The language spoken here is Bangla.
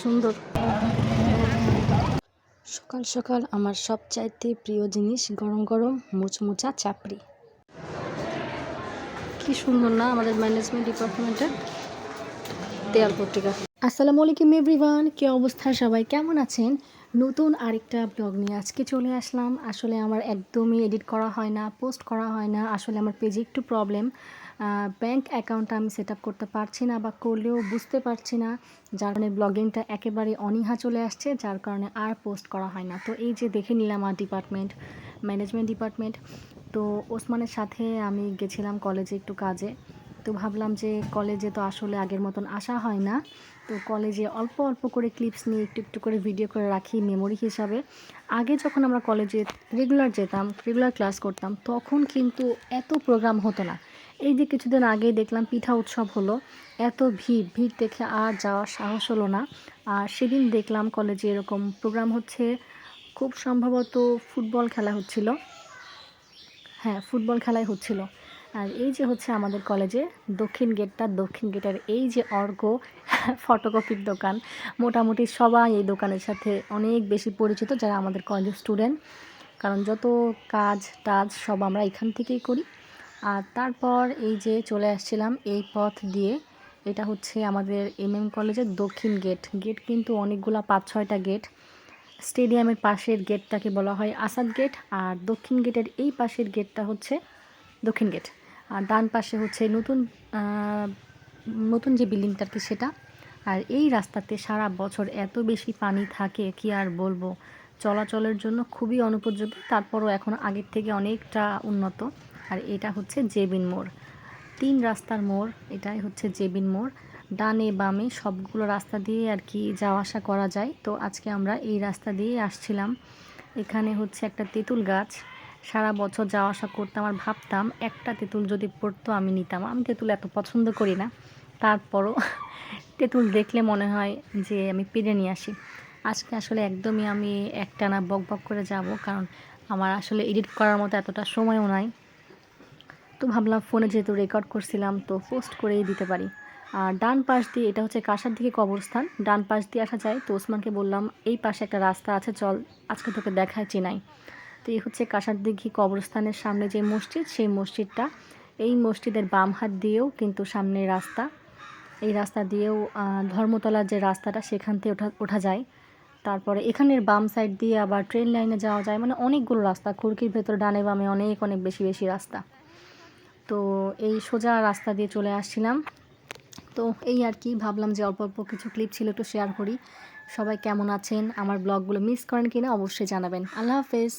সুন্দর। সকাল সকাল আমার সবচাইতে প্রিয় জিনিস গরম গরম মুচমুচা চাপড়ি। কি সুন্দর না আমাদের ম্যানেজমেন্ট ডিপার্টমেন্টের দেয়াল পত্রিকা। আসসালামু আলাইকুম এভরিওয়ান, কি অবস্থা সবাই? কেমন আছেন? নতুন আরেকটা ব্লগ নিয়ে আজকে চলে আসলাম। আসলে আমার একদমই এডিট করা হয় না, পোস্ট করা হয় না। আসলে আমার পেজে একটু প্রবলেম ব্যাংক অ্যাকাউন্টটা আমি সেট করতে পারছি না বা করলেও বুঝতে পারছি না। যার কারণে ব্লগিংটা একেবারে অনীহা চলে আসছে, যার কারণে আর পোস্ট করা হয় না। তো এই যে দেখে নিলাম আমার ডিপার্টমেন্ট ম্যানেজমেন্ট ডিপার্টমেন্ট তো ওসমানের সাথে আমি গেছিলাম কলেজে একটু কাজে। তো ভাবলাম যে কলেজে তো আসলে আগের মতন আসা হয় না। তো কলেজে অল্প অল্প করে ক্লিপস নিয়ে একটু একটু করে ভিডিও করে রাখি মেমোরি হিসাবে। আগে যখন আমরা কলেজে রেগুলার যেতাম রেগুলার ক্লাস করতাম, তখন কিন্তু এত প্রোগ্রাম হতো না। এই যে কিছুদিন আগে দেখলাম পিঠা উৎসব হলো, এত ভিড় ভিড় দেখে আর যাওয়ার সাহস হলো না। আর সেদিন দেখলাম কলেজে এরকম প্রোগ্রাম হচ্ছে, খুব সম্ভবত ফুটবল খেলা হচ্ছিল। হ্যাঁ ফুটবল খেলাই হচ্ছিল। আর এই যে হচ্ছে আমাদের কলেজে দক্ষিণ গেটটা দক্ষিণ গেটের এই যে অর্ঘ ফটোকপির দোকান, মোটামুটি সবাই এই দোকানের সাথে অনেক বেশি পরিচিত যারা আমাদের কলেজের স্টুডেন্ট কারণ যত কাজ টাজ সব আমরা এখান থেকেই করি। আর তারপর এই যে চলে আসছিলাম এই পথ দিয়ে, এটা হচ্ছে আমাদের এম এম কলেজের দক্ষিণ গেট গেট কিন্তু অনেকগুলা পাঁচ ছয়টা গেট স্টেডিয়ামের পাশের গেটটাকে বলা হয় আসাদ গেট আর দক্ষিণ গেটের এই পাশের গেটটা হচ্ছে দক্ষিণ গেট আর ডান পাশে হচ্ছে নতুন নতুন যে বিল্ডিংটা কি সেটা। আর এই রাস্তাতে সারা বছর এত বেশি পানি থাকে, কি আর বলব? চলাচলের জন্য খুবই অনুপযোগী, তারপরও এখন আগের থেকে অনেকটা উন্নত। আর এটা হচ্ছে জেবিন মোড়। তিন রাস্তার মোড়, এটাই হচ্ছে জেবিন মোড়। ডানে বামে সবগুলো রাস্তা দিয়ে আর কি যাওয়া আসা করা যায়। তো আজকে আমরা এই রাস্তা দিয়ে আসছিলাম। এখানে হচ্ছে একটা তেঁতুল গাছ। সারা বছর যাওয়া আসা করতাম আর ভাবতাম, একটা তেঁতুল যদি পড়তো আমি নিতাম। আমি তেঁতুল এত পছন্দ করি না। তারপরও তেঁতুল দেখলে মনে হয় যে আমি পেরে নিয়ে আসি। আজকে আসলে একদমই আমি একটানা বক বক করে যাব, কারণ আমার আসলে এডিট করার মতো এতটা সময়ও নাই। তো ভাবলাম ফোনে যেহেতু রেকর্ড করছিলাম, তো পোস্ট করেই দিতে পারি। আর ডান পাশ দিয়ে, এটা হচ্ছে কাঁসার দিকে কবরস্থান। ডান পাশ দিয়ে আসা যায়। তো ওসমানকে বললাম, এই পাশে একটা রাস্তা আছে, চল, আজকে তোকে দেখায় চেনাই তো এই হচ্ছে কাঁসার দিঘি কবরস্থানের সামনে যে মসজিদ, সেই মসজিদটা। এই মসজিদের বাম হাত দিয়েও কিন্তু সামনে রাস্তা। এই রাস্তা দিয়েও ধর্মতলার যে রাস্তাটা, সেখান থেকে ওঠা ওঠা যায়। তারপরে এখানের বাম সাইড দিয়ে আবার ট্রেন লাইনে যাওয়া যায়। মানে অনেকগুলো রাস্তা, খুরকির ভেতর, ডানে বামে অনেক অনেক বেশি বেশি রাস্তা। তো এই সোজা রাস্তা দিয়ে চলে আসছিলাম। তো এই আর কি, ভাবলাম যে অল্প অল্প কিছু ক্লিপ ছিল একটু শেয়ার করি। সবাই কেমন আছেন? আমার ব্লগগুলো মিস করেন কিনা অবশ্যই জানাবেন। আল্লাহ হাফেজ।